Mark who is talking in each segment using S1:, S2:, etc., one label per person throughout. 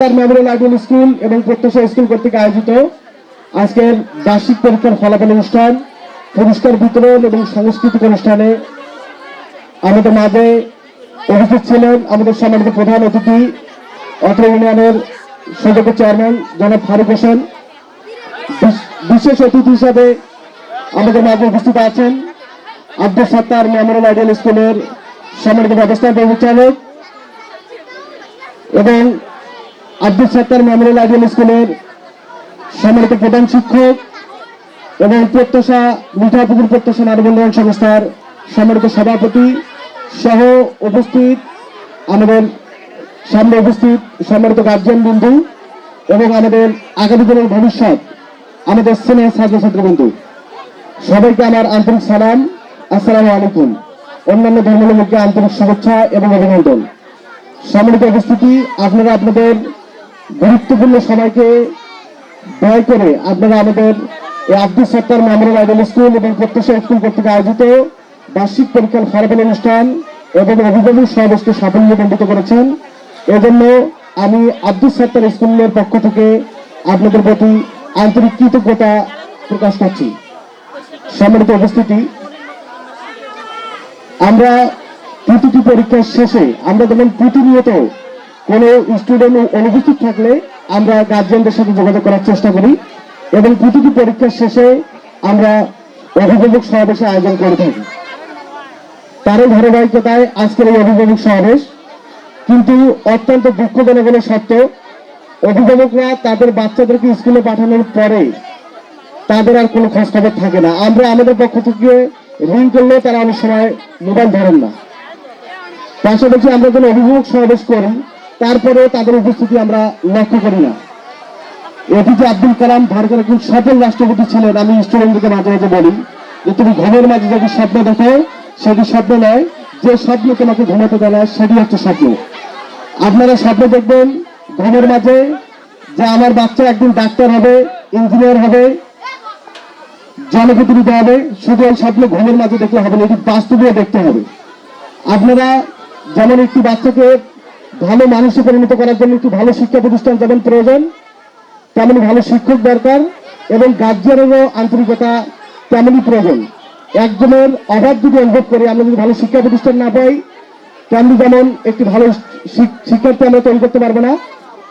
S1: Memorial ideal school এবং Prottasha school কর্তৃক আয়োজিত আজকের বার্ষিক ফলাফল অনুষ্ঠান, পুরস্কার বিতরণ এবং সাংস্কৃতিক অনুষ্ঠানে আমাদের মাঝে উপস্থিত ছিলেন আমাদের সম্মানিত প্রধান অতিথি, অত্র ইউনিয়নের সদস্য চেয়ারম্যান জনাব ফারুক হোসেন। বিশেষ অতিথি হিসাবে আমাদের মাঝে উপস্থিত আছেন আব্দুল সত্তার মেমোরিয়াল আইডিয়াল স্কুলের সম্মানিত ব্যবস্থাপক পরিচালক এবং আব্দুল সত্তার মেমোরিয়াল আইডিয়াল স্কুলের সম্মানিত প্রধান শিক্ষক এবং প্রত্যাশা মিঠাপুকুর প্রত্যাশা মানবন্ধন সংস্থার সম্মানিত সভাপতি সহ উপস্থিত, আমাদের সামনে উপস্থিত সম্মানিত গার্জিয়ান বন্ধু এবং আমাদের আগামী দিনের ভবিষ্যৎ, আমাদের স্নেহ ছাত্রছাত্রী বন্ধু। সবাইকে আমার আন্তরিক সালাম, আসসালামু আলাইকুম। অন্যান্য ধর্মাবলম্বীকে আন্তরিক শুভেচ্ছা এবং অভিনন্দন। সম্মানিত উপস্থিতি, আপনারা আপনাদের গুরুত্বপূর্ণ সময়কে ব্যয় করে আপনারা আমাদের এই Abdul Sattar memorial idol school এবং প্রত্যাশা স্কুল কর্তৃক আয়োজিত বার্ষিক পরীক্ষার ফলাফল অনুষ্ঠান এবং অভিভাবক সমাবেশকে সাফল্যমণ্ডিত করেছেন। এজন্য আমি আব্দুল সত্তার স্কুলের পক্ষ থেকে আপনাদের প্রতি আন্তরিক কৃতজ্ঞতা প্রকাশ করছি। সম্মানিত উপস্থিতি, আমরা প্রতিটি পরীক্ষার শেষে আমরা যেমন প্রতিনিয়ত কোনো স্টুডেন্ট অনুপস্থিত থাকলে আমরা গার্জিয়ানদের সাথে যোগাযোগ করার চেষ্টা করি এবং প্রতিটি পরীক্ষার শেষে আমরা অভিভাবক সমাবেশের আয়োজন করে থাকি। তারও ধারাবাহিকতায় আজকের এই অভিভাবক সমাবেশ। কিন্তু অত্যন্ত দুঃখজনক হলে সত্য অভিভাবকরা তাদের বাচ্চাদেরকে স্কুলে পাঠানোর পরে তাদের আর কোনো খোঁজ খবর থাকে না। আমরা আমাদের পক্ষ থেকে রিং করলে তারা অনেক সময় মোবাইল ধরেন না। পাশাপাশি আমরা যেন অভিভাবক সমাবেশ করি তারপরে তাদের উপস্থিতি আমরা লক্ষ্য করি না। এপিজে আব্দুল কালাম ভারতের একজন সফল রাষ্ট্রপতি ছিলেন, আমি স্টুডেন্টদেরকে মাঝে মাঝে বলি যে, তুমি ঘুমের মাঝে যখন স্বপ্ন দেখো, সেটি স্বপ্ন নয়। যে স্বপ্ন তোমাকে ঘুমাতে দেয় না, সেটি হচ্ছে স্বপ্ন। আপনারা স্বপ্ন দেখবেন ঘুমের মাঝে যে আমার বাচ্চা একদিন ডাক্তার হবে, ইঞ্জিনিয়ার হবে, জনপ্রতিনিধি হবে, শুধু এই স্বপ্ন ঘুমের মাঝে দেখলে হবে না, এটি বাস্তবেও দেখতে হবে। আপনারা যেমন একটি বাচ্চাকে ভালো মানুষে পরিণত করার জন্য একটি ভালো শিক্ষা প্রতিষ্ঠান যেমন প্রয়োজন, তেমনি ভালো শিক্ষক দরকার এবং গার্জিয়ানেরও আন্তরিকতা তেমনই প্রয়োজন। একজনের অভাব যদি অনুভব করি, আমরা যদি ভালো শিক্ষা প্রতিষ্ঠান না পাই, তেমনি যেমন একটি ভালো শিক- শিক্ষার্থী আমরা তৈরি করতে পারব না,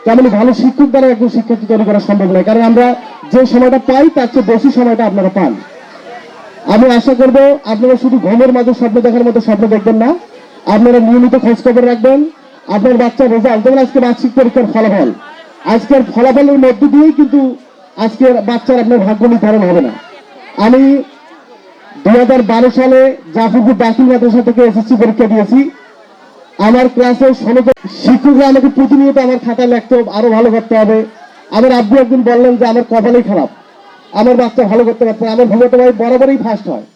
S1: তেমনি ভালো শিক্ষক দ্বারা একজন শিক্ষার্থী তৈরি করা সম্ভব নয়। কারণ আমরা যে সময়টা পাই, তার চেয়ে বেশি সময়টা আপনারা পান। আমি আশা করব আপনারা শুধু ঘুমের মাঝে স্বপ্ন দেখার মতো স্বপ্ন দেখবেন না, আপনারা নিয়মিত খোঁজ খবর রাখবেন আপনার বাচ্চার রেজাল্ট যেমন আজকে বার্ষিক পরীক্ষার ফলাফল। আজকের ফলাফলের মধ্য দিয়েই কিন্তু আজকের বাচ্চার আপনার ভাগ্য নির্ধারণ হবে না। আমি দু হাজার বারো সালে জাফরপুর দাখিল মাদ্রাসা থেকে এসএসসি পরীক্ষা দিয়েছি। আমার ক্লাসে ষোলো শিক্ষকরা আমাকে প্রতিনিয়ত আমার খাতায় লিখতে, আরও ভালো করতে হবে। আমার আব্বু একদিন বললেন যে, আমার কপালেই খারাপ। আমার বাচ্চা ভালো করতে পারছে। আমার ভাই বরাবরই ফার্স্ট হয়।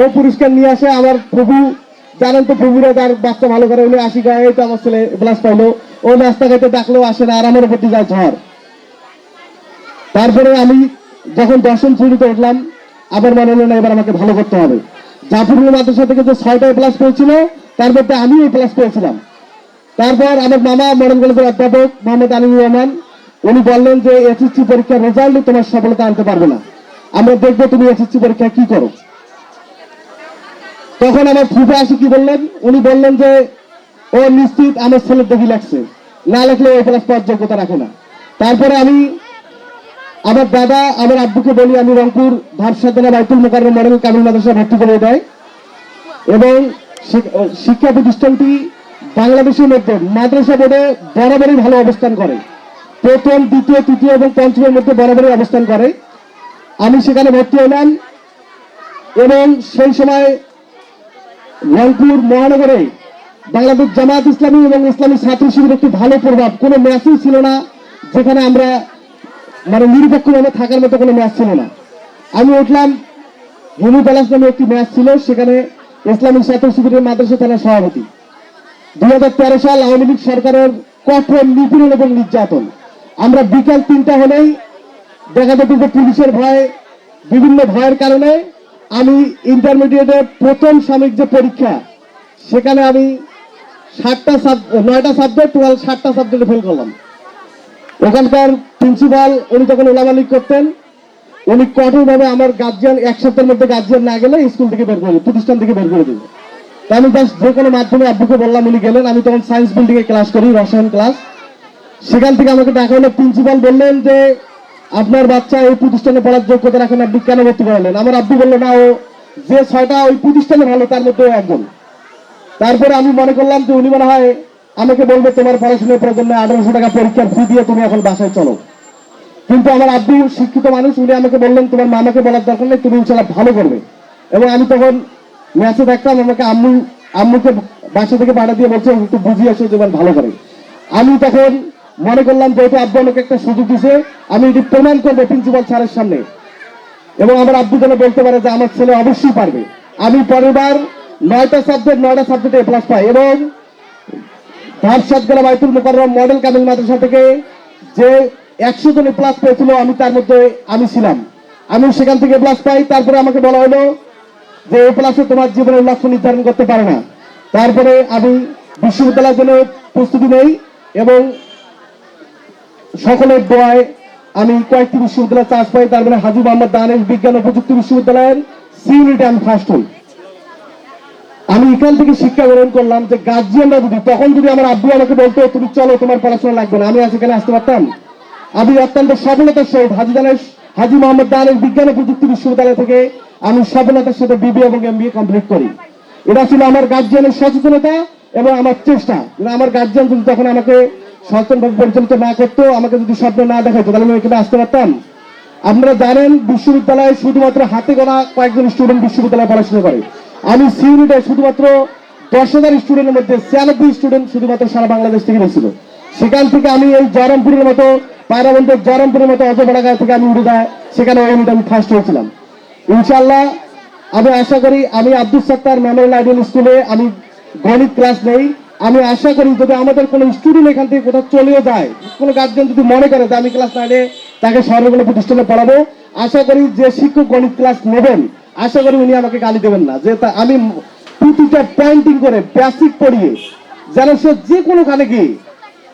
S1: ও পুরস্কার নিয়ে আসে, আমার প্রভু জানেন তো প্রভুরা যার বাচ্চা ভালো করে উনি আসি গায়ে তো আমার ছেলে ক্লাস পাইলো। ও নাস্তা খাইতে ডাকলেও আসে না, আর আমার উপর দিয়ে যায় ঝড়। তারপরে আমি যখন দশম শ্রেণীতে উঠলাম, আবার মনে হলো না, এবার আমাকে ভালো করতে হবে। জাফরুল মাদ্রাসা থেকে যে ছয়টা প্লাস পেয়েছিল, তার মধ্যে আমি এই প্লাস পেয়েছিলাম। তারপর আমার মামা মডেল কলেজের অধ্যাপক মোহাম্মদ আলিমুর রহমান, উনি বললেন যে, এসএসসি পরীক্ষার রেজাল্ট তোমার সফলতা আনতে পারবে না। আমরা দেখব তুমি এসএসসি পরীক্ষা কি করো। তখন আমার ফুফা আসি কি বললেন? উনি বললেন যে, ও নিশ্চিত আমার ছেলের দেখি লাগছে। না লেখলে ও প্লাস পাওয়ার যোগ্যতা রাখে না। তারপরে আমি আমার দাদা, আমার আব্বুকে বলি, আমি রংপুর ভারসাদনা বাইতুল মোকাররম মডেল কামিল মাদ্রাসা ভর্তি করে দেয়। এবং শিক্ষা প্রতিষ্ঠানটি বাংলাদেশের মধ্যে মাদ্রাসা বোর্ডে বরাবরই ভালো অবস্থান করে। প্রথম, দ্বিতীয়, তৃতীয় এবং পঞ্চমের মধ্যে বরাবরই অবস্থান করে। আমি সেখানে ভর্তি হলাম এবং সেই সময় রংপুর মহানগরে বাংলাদেশ জামাত ইসলামী এবং ইসলামী ছাত্র শিবির একটি ভালো প্রভাব। কোনো ম্যাচই ছিল না, যেখানে আমরা মানে নিরপেক্ষভাবে থাকার মতো কোনো ম্যাচ ছিল না। আমি উঠলাম, হিমু প্যালাস নামে একটি ম্যাচ ছিল, সেখানে ইসলামী ছাত্র শিবিরের মাদ্রাসা থানার সভাপতি। দুই হাজার তেরো সাল আওয়ামী লীগ সরকারের কঠোর, নিপীড়ন এবং নির্যাতন। আমরা বিকাল তিনটা হলেই দেখা যেত যে পুলিশের ভয়, বিভিন্ন ভয়ের কারণে আমি ইন্টারমিডিয়েটের প্রথম সাময়িক যে পরীক্ষা, সেখানে আমি ষাটটা নয়টা সাবজেক্ট টোটাল ষাটটা সাবজেক্টে ফেল করলাম। ওখানকার প্রিন্সিপাল উনি তখন ওলামালিক করতেন, উনি কঠোরভাবে আমার গার্জিয়ান এক সপ্তাহের মধ্যে গার্জিয়ান না গেলে স্কুল থেকে বের করে প্রতিষ্ঠান থেকে বের করে দেবে আমি জাস্ট যে কোনো মাধ্যমে আব্বুকে বললাম, উনি গেলেন, আমি তখন সায়েন্স বিল্ডিংয়ে ক্লাস করি, রসায়ন ক্লাস সেখান থেকে আমাকে দেখা হলো প্রিন্সিপাল বললেন যে আপনার বাচ্চা এই প্রতিষ্ঠানে পড়ার যোগ্যতা রাখেন আপনি কেন ভর্তি করালেন? আমার আব্বু বলল, না, ও যে ছয়টা ওই প্রতিষ্ঠানে ভালো, তার মধ্যে ও একজন। তারপরে আমি মনে করলাম যে উনি মনে হয় আমাকে বলবে, তোমার পড়াশোনার প্রয়োজন নেই আঠারোশো টাকা পরীক্ষার ফি দিয়ে তুমি এখন বাসায় চলো। কিন্তু আমার আব্বু শিক্ষিত মানুষ, উনি আমাকে বললেন, তোমার মামাকে বলার দরকার নেই, তুমি ইনশাল্লাহ ভালো করবে। এবং আমি তখন ম্যাচে থাকতাম আমাকে আম্মু, আম্মুকে বাসা থেকে পাঠা দিয়ে বলছে, একটু বুঝিয়ে আসো যেমন ভালো করে। আমি তখন মনে করলাম যে যেহেতু আব্বু আমাকে একটা সুযোগ দিছে। আমি এটি প্রমাণ করব প্রিন্সিপাল স্যারের সামনে। এবং আমার আব্বু যেন বলতে পারে যে আমার ছেলে অবশ্যই পারবে। আমি পরের নয়টা সাবজেক্ট নয়টা সাবজেক্টে এ প্লাস পাই এবং ধারসাদ গেলা বাইতুল মোকাররম মডেল কামিল মাদ্রাসা থেকে যে একশো জন প্লাস পেয়েছিল, আমি তার মধ্যে আমি ছিলাম। আমি সেখান থেকে প্লাস পাই। তারপরে আমাকে বলা হলো যে এ প্লাসে তোমার জীবনের লক্ষ্য নির্ধারণ করতে পারে না। তারপরে আমি বিশ্ববিদ্যালয়ের জন্য প্রস্তুতি নেই এবং সকলের দোয়ায় আমি কয়েকটি বিশ্ববিদ্যালয়ে চান্স পাই তারপরে হাজি মোহাম্মদ দানের বিজ্ঞান ও প্রযুক্তি বিশ্ববিদ্যালয়ের সি ইউনিটে আমি ফার্স্ট হই। আমি এখান থেকে শিক্ষা গ্রহণ করলাম যে গার্জিয়ানরা যদি, তখন যদি আমার আব্বু আমাকে বলতো, তুমি চলো, তোমার পড়াশোনা লাগবে না। আমি আজ এখানে আসতে পারতাম। আমি অত্যন্ত সফলতার সহিত হাজি দানের হাজি মোহাম্মদ দানের বিজ্ঞান ও প্রযুক্তি বিশ্ববিদ্যালয় থেকে আমি সফলতার সাথে বিবি এবং এম কমপ্লিট করি। এটা ছিল আমার গার্জিয়ানের সচেতনতা এবং আমার চেষ্টা। কিন্তু আমার গার্জিয়ান যদি তখন আমাকে সচেতনভাবে পরিচালিত না করতো, আমাকে যদি স্বপ্ন না দেখাইতো, তাহলে আমি এখানে আসতে পারতাম। আপনারা জানেন, বিশ্ববিদ্যালয়ে শুধুমাত্র হাতে গোনা কয়েকজন স্টুডেন্ট বিশ্ববিদ্যালয়ে পড়াশোনা করে। আমি সি ইউনিটে শুধুমাত্র দশ হাজার স্টুডেন্টের মধ্যে ছিয়ানব্বই স্টুডেন্ট শুধুমাত্র সারা বাংলাদেশ থেকে গেছিল সেখান থেকে আমি এই জয়রামপুরের মতো পায়রাবন্তের জয়রামপুরের মতো অজপাড়াগাঁ থেকে আমি উঠে যায় সেখানে ওই আমি ফার্স্ট হয়েছিলাম। ইনশাল্লাহ আমি আশা করি, আমি আব্দুল সত্তার মেমোরিয়াল আইডিয়াল স্কুলে আমি গণিত ক্লাস নেই। আমি আশা করি যদি আমাদের কোনো স্টুডেন্ট এখান থেকে কোথাও চলেও যায়, কোনো গার্জেন যদি মনে করে যে আমি ক্লাস নাইনে তাকে কোনো প্রতিষ্ঠানে পড়াবো, আশা করি যে শিক্ষক গণিত ক্লাস নেবেন, আশা করি উনি আমাকে গালি দেবেন না। যে আমি প্রতিটা পয়েন্টিং করে বেসিক পড়িয়ে, যেন সে যে কোনো খানে গিয়ে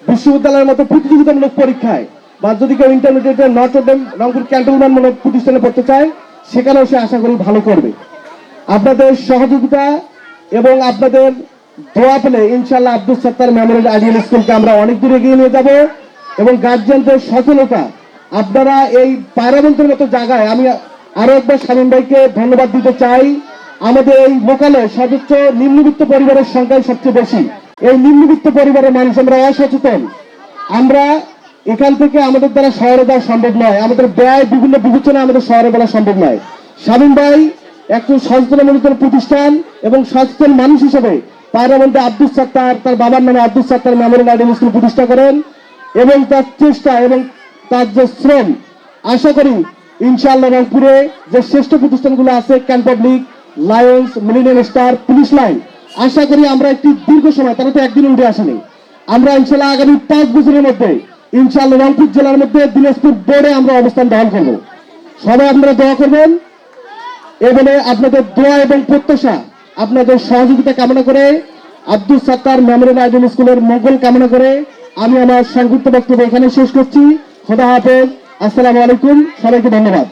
S1: বিশ্ববিদ্যালয়ের মতো প্রতিযোগিতামূলক পরীক্ষায় বা যদি কেউ ইন্টারমিডিয়েটে নটরডেম রংপুর ক্যান্টনমেন্ট মূলক প্রতিষ্ঠানে পড়তে চায়, সেখানেও সে আশা করি ভালো করবে। আপনাদের সহযোগিতা এবং আপনাদের দোয়া পেলে ইনশাল্লাহ আব্দুল সত্তার মেমোরিয়াল আইডিয়াল স্কুলকে আমরা অনেক এগিয়ে নিয়ে যাব এবং গার্জিয়ানদের আপনারা এই মতো জায়গায় আমি আরও একবার স্বামীন ভাইকে ধন্যবাদ দিতে চাই। আমাদের এই লোকালে সর্বোচ্চ নিম্নবিত্ত পরিবারের সংখ্যাই সবচেয়ে বেশি। এই নিম্নবিত্ত পরিবারের মানুষ আমরা অসচেতন। আমরা এখান থেকে আমাদের দ্বারা শহরে যাওয়া সম্ভব নয়। আমাদের ব্যয় বিভিন্ন বিবেচনা আমাদের শহরে বলা সম্ভব নয়। স্বামীন ভাই একটু সচেতনমূলক প্রতিষ্ঠান এবং সচেতন মানুষ হিসেবে পায়রা মধ্যে আব্দুল সত্তার, তার বাবার নামে Abdul Sattar memorial idol school প্রতিষ্ঠা করেন এবং তার চেষ্টা এবং তার যে শ্রম, আশা করি ইনশাআল্লাহ রংপুরে যে শ্রেষ্ঠ প্রতিষ্ঠানগুলো আছে can public lions millennium star police line আশা করি আমরা একটি দীর্ঘ সময়, তারা তো একদিন উঠে আসেনি, আমরা ইনশাল্লাহ আগামী পাঁচ বছরের মধ্যে, ইনশাআল্লাহ রংপুর জেলার মধ্যে দিনাজপুর বোর্ডে আমরা অবস্থান দখল করব। সবাই আপনারা দোয়া করবেন এবারে আপনাদের দোয়া এবং প্রত্যাশা আপনাদের সহযোগিতা কামনা করে আব্দুল সত্তার মেমোরিয়াল আইডল স্কুলের মঙ্গল কামনা করে আমি আমার সংক্ষিপ্ত বক্তব্য এখানে শেষ করছি। খোদা হাফেজ। আসসালামু আলাইকুম। সবাইকে ধন্যবাদ।